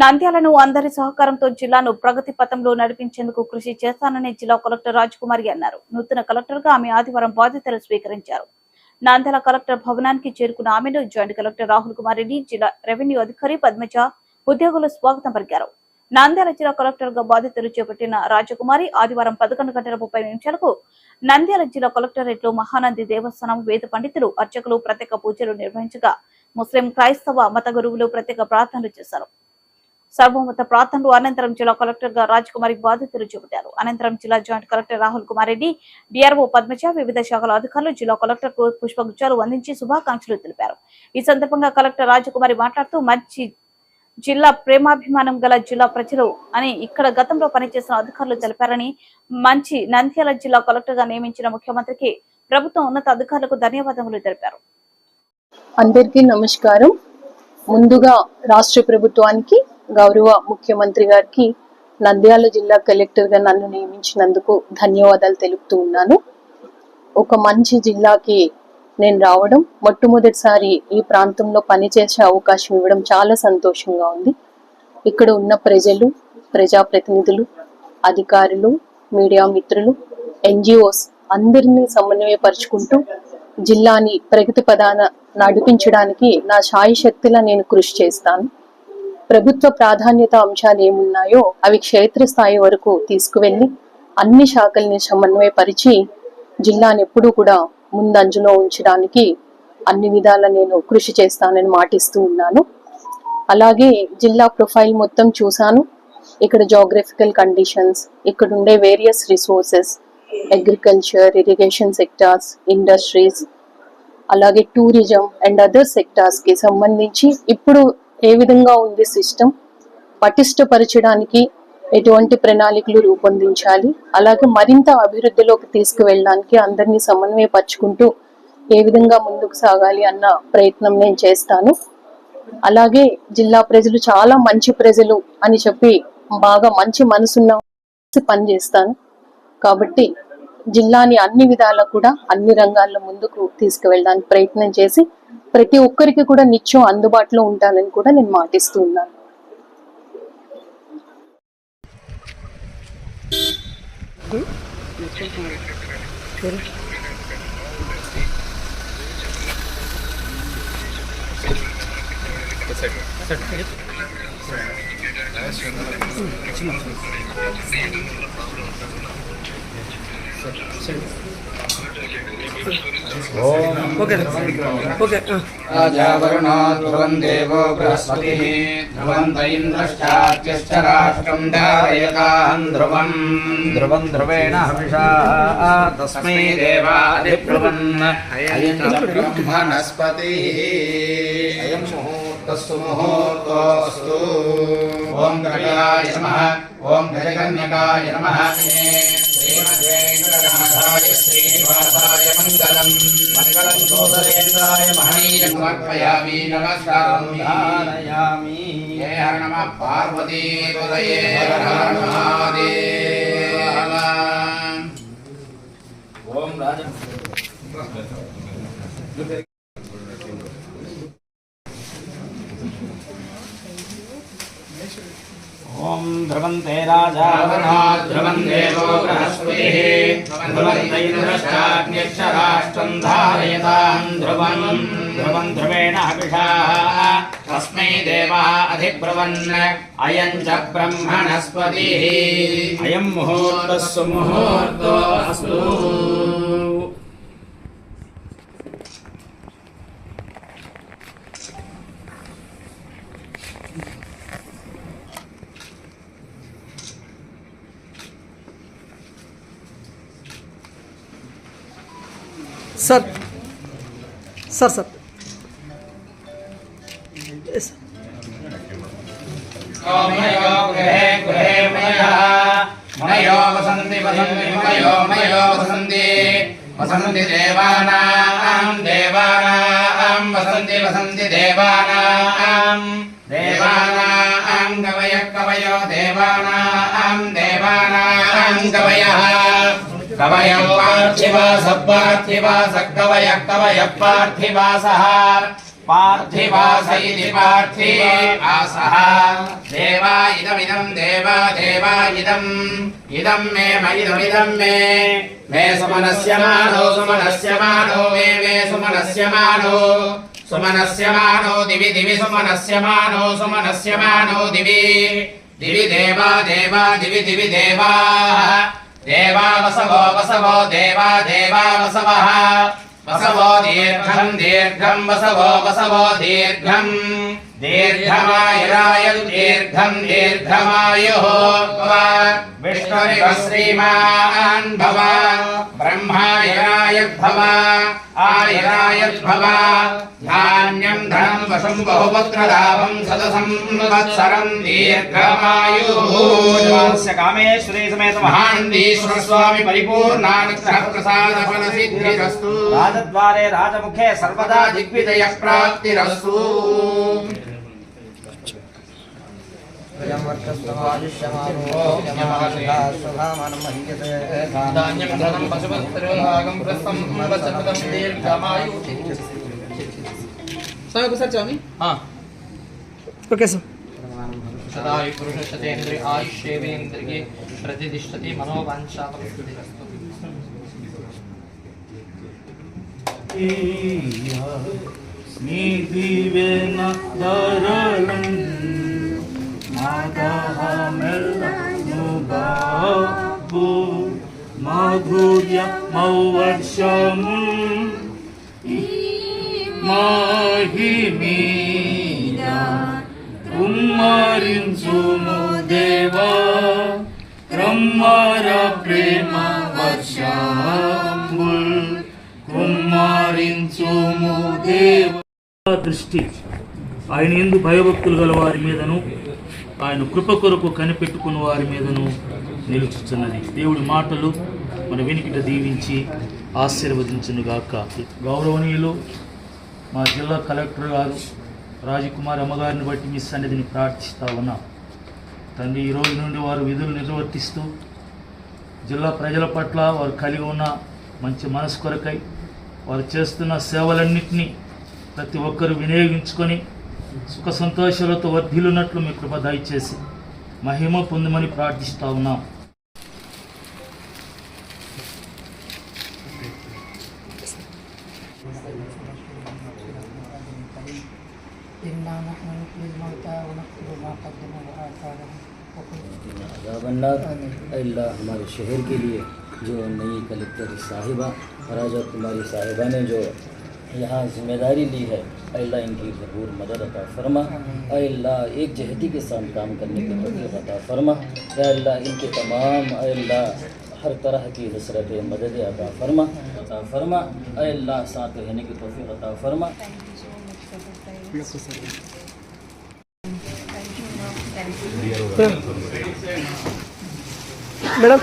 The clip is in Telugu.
నంద్యాలను అందరి సహకారంతో జిల్లాను ప్రగతి పథంలో నడిపించేందుకు కృషి చేస్తానని జిల్లా కలెక్టర్ రాజ్కుమారి అన్నారు. నూతన కలెక్టర్గా ఆమె ఆదివారం బాధ్యతలు స్వీకరించారు. నంద్యాల కలెక్టర్ భవనానికి చేరుకున్న ఆమెను జాయింట్ కలెక్టర్ రాహుల్ కుమార్ రెడ్డి జిల్లా రెవెన్యూ అధికారి పద్మజ ఉద్యోగులు స్వాగతం పలికారు. నంద్యాల జిల్లా కలెక్టర్గా బాధ్యతలు చేపట్టిన రాజకుమారి ఆదివారం పదకొండు గంటల ముప్పై నిమిషాలకు నంద్యాల జిల్లా కలెక్టరేట్లో మహానంది దేవస్థానం వేద పండితులు అర్చకులు ప్రత్యేక పూజలు నిర్వహించగా ముస్లిం క్రైస్తవ మత గురువులు ప్రత్యేక ప్రార్థనలు చేశారు. సర్వమత ప్రార్థనలు అనంతరం జిల్లా కలెక్టర్గా రాజ్ బాధితులు బాధ్యతలు చేపట్టారు అనంతరం జిల్లా joint collector Rahul Kumar Reddy DRO Padmaja వివిధ శాఖల అధికారులు జిల్లా కలెక్టర్కు పుష్పగుచ్చాలు అందించి శుభాకాంక్షలు తెలిపారు. ఈ సందర్భంగా కలెక్టర్ రాజకుమారి మాట్లాడుతూ మంచి జిల్లా ప్రేమాభిమానం గల జిల్లా ప్రజలు అని ఇక్కడ గతంలో పనిచేసిన అధికారులు తెలిపారని మంచి నంద్యాల జిల్లా కలెక్టర్గా నియమించిన ముఖ్యమంత్రికి ప్రభుత్వం ఉన్నత అధికారులకు ధన్యవాదములు తెలిపారు. అందరికీ నమస్కారం. ముందుగా రాష్ట్ర ప్రభుత్వానికి గౌరవ ముఖ్యమంత్రి గారికి నంద్యాల జిల్లా కలెక్టర్గా నన్ను నియమించినందుకు ధన్యవాదాలు తెలుపుతూ ఉన్నాను. ఒక మంచి జిల్లాకి నేను రావడం మొట్టమొదటిసారి ఈ ప్రాంతంలో పనిచేసే అవకాశం ఇవ్వడం చాలా సంతోషంగా ఉంది. ఇక్కడ ఉన్న ప్రజలు ప్రజాప్రతినిధులు అధికారులు మీడియా మిత్రులు ఎన్జిఓస్ అందరినీ సమన్వయపరుచుకుంటూ జిల్లాని ప్రగతి పదాన నడిపించడానికి నా సాయి శక్తిలా నేను కృషి చేస్తాను. ప్రభుత్వ ప్రాధాన్యత అంశాలు ఏమున్నాయో అవి క్షేత్రస్థాయి వరకు తీసుకువెళ్ళి అన్ని శాఖల్ని సమన్వయపరిచి జిల్లాని ఎప్పుడూ కూడా ముందంజలో ఉంచడానికి అన్ని విధాల నేను కృషి చేస్తానని మాటిస్తూ ఉన్నాను. అలాగే జిల్లా ప్రొఫైల్ మొత్తం చూశాను. ఇక్కడ జోగ్రఫికల్ కండిషన్స్ ఇక్కడ ఉండే various resources agriculture irrigation sectors industries అలాగే టూరిజం అండ్ అదర్ సెక్టార్స్కి సంబంధించి ఇప్పుడు ఏ విధంగా ఉంది సిస్టమ్? పటిష్టపరచడానికి ఎటువంటి ప్రణాళికలు రూపొందించాలి? అలాగే మరింత అభివృద్ధిలోకి తీసుకువెళ్ళడానికి అందరినీ సమన్వయపరుచుకుంటూ ఏ విధంగా ముందుకు సాగాలి అన్న ప్రయత్నం నేను చేస్తాను. అలాగే జిల్లా ప్రజలు చాలా మంచి ప్రజలు అని చెప్పి బాగా మంచి మనసున్న పని చేస్తాను. కాబట్టి జిల్లాని అన్ని విధాలా కూడా అన్ని రంగాల్లో ముందుకు తీసుకువెళ్ళడానికి ప్రయత్నం చేసి ప్రతి ఒక్కరికి కూడా నిత్యం అందుబాటులో ఉంటానని కూడా నేను మాటిస్తూ ఉన్నాను. సార్ సరే ఓకే ఓకే ధ్రువం దేవో బృహస్పతి ధ్రువం దైంద్రశ్చాత్యశ్చ రాష్ట్రం దారయతాం ధ్రువం ధ్రువం ధ్రువేణ హవిషా తస్మై దేవాదిప్లవన్ అయం బ్రహ్మణస్పతి అయం ముహూర్తస్సు ముహూర్తోస్తు ఓం గజాయ నమ. ఓం గజకన్యకాయ నమ. श्रीमद्वेन्द्रगमधाय श्रीनिवासाय मङ्गलम् मङ्गलम् सोदरेन्द्राय महनीयमर्पयामि नमस्कारामि धारयामि हे हर नमः पार्वतीपुरये महादेव ॐ राजम् ॐ ध्रुवन्ते राजा ध्रुवन्ते सरस्वतिः ध्रुवन्तैरश्चाग्न्यक्षराष्ट्रम् धारयताम् ध्रुवन् ध्रुवम् ध्रुवेण अभिषाः तस्मै देवः अधिब्रुवन् अयम् च ब्रह्मणस्पतिः अयम् मुहूर्तः सुमुहूर्तो अस्तु సార్ సార్ సార్ మనయో వసంతి వసంతి మనయో మనయో వసంతి వసంతి దేవానాం దేవానాం వసంతి వసంతి దేవానాం దేవానాం కవయ కవయ దేవానాం దేవానాం కవయ కవయం పార్థివాస పార్థివాస కవయ కవయ పార్థివాస పార్థివాస ఇది పార్థివాస దేవా ఇదమిదం దేవా దేవా ఇదం ఇదం మే మయిదమిదం మే మే సుమనస్య మానో సుమనస్య మానో మే మే సుమనస్య మానో సుమనస్య మానో దివి దివి సుమనస్య మానో సుమనస్య మానో దివి దివి దేవా దేవా దివి దివి దేవా देवा देवा दिवि दिवि देवाः देवा वसवो वसवो देवा देवा वसवः वसवो दीर्घम् दीर्घम् वसवो वसवो दीर्घम् दीर्घमायुरायु दीर्घम् दीर्घमायुः भव विष्णुरिव श्रीमान् भव ब्रह्मायुरायुर्भव आयुरायुर्भव धान्यम् धनम् वशम् बहुपुत्रलाभम् सतसंवत्सरम् दीर्घमायुः। कामेश्वरी समेत महानन्दीश्वर स्वामी परिपूर्णानुग्रह प्रसाद फल सिद्धिरस्तु राजद्वारे राजमुखे सर्वदा सर्वदा दिग्विजय प्राप्तिरस्तु धान्यं धनं पशुपत्रिभागं प्रस्थं वचपदं दीर्घमायु स्वामी कुसर स्वामी हाँ ओके सर सदायु पुरुष शतेन्द्र आयुष्येवेन्द्र के प्रतिष्ठति मनोवांछा परिस्तुतिरस्तु स्नीति वेन दरणं మాధుర్య మౌవర్షము మాహిమీద కుమ్మరించుము దేవా క్రమ్మర ప్రేమ వర్షంబుల్ కుమ్మరించుము దేవా దృష్టి. ఆయన ఎందు భయభక్తులు గల వారి మీదను ఆయన కృప కొరకు కనిపెట్టుకున్న వారి మీదను నిలుచుచున్నది. దేవుడి మాటలు మన వెనుకట దీవించి ఆశీర్వదించునుగాక. గౌరవనీయులు మా జిల్లా కలెక్టర్ గారు రాజకుమార్ అమ్మగారిని బట్టి మీ సన్నిధిని ప్రార్థిస్తా ఉన్నాం. తండ్రి ఈరోజు రోజు నుండి వారు విధులు నిర్వర్తిస్తూ జిల్లా ప్రజల పట్ల వారు కలిగి ఉన్న మంచి మనసు కొరకై వారు చేస్తున్న సేవలన్నింటినీ ప్రతి ఒక్కరూ వినియోగించుకొని సుఖ సంతోషాలతో వర్ధిల్లున్నట్లు మీ కృప దయచేసి మహిమ పొందమని ప్రార్థిస్తా ఉన్నాం. نحن نحيي الموتى ونكتب ما قدموا وآثارهم عذاب النار. اللہ ہمارے شہر کے لیے جو نئی کلکٹر صاحبہ راجہ کماری صاحبہ نے جو یہاں ذمہ داری لی ہے اللہ ان کی ضرور مدد عطا فرما۔ اللہ ایک جہتی کے ساتھ کام کرنے کی توفیق عطا فرما۔ اللہ ان کے تمام، اے اللہ ہر طرح کی حسرت، مدد عطا فرما عطا فرما۔ اے اللہ ساتھ رہنے کی توفیق عطا فرما۔ ಬೇಕು ಸರ್ ಮೇಡಮ್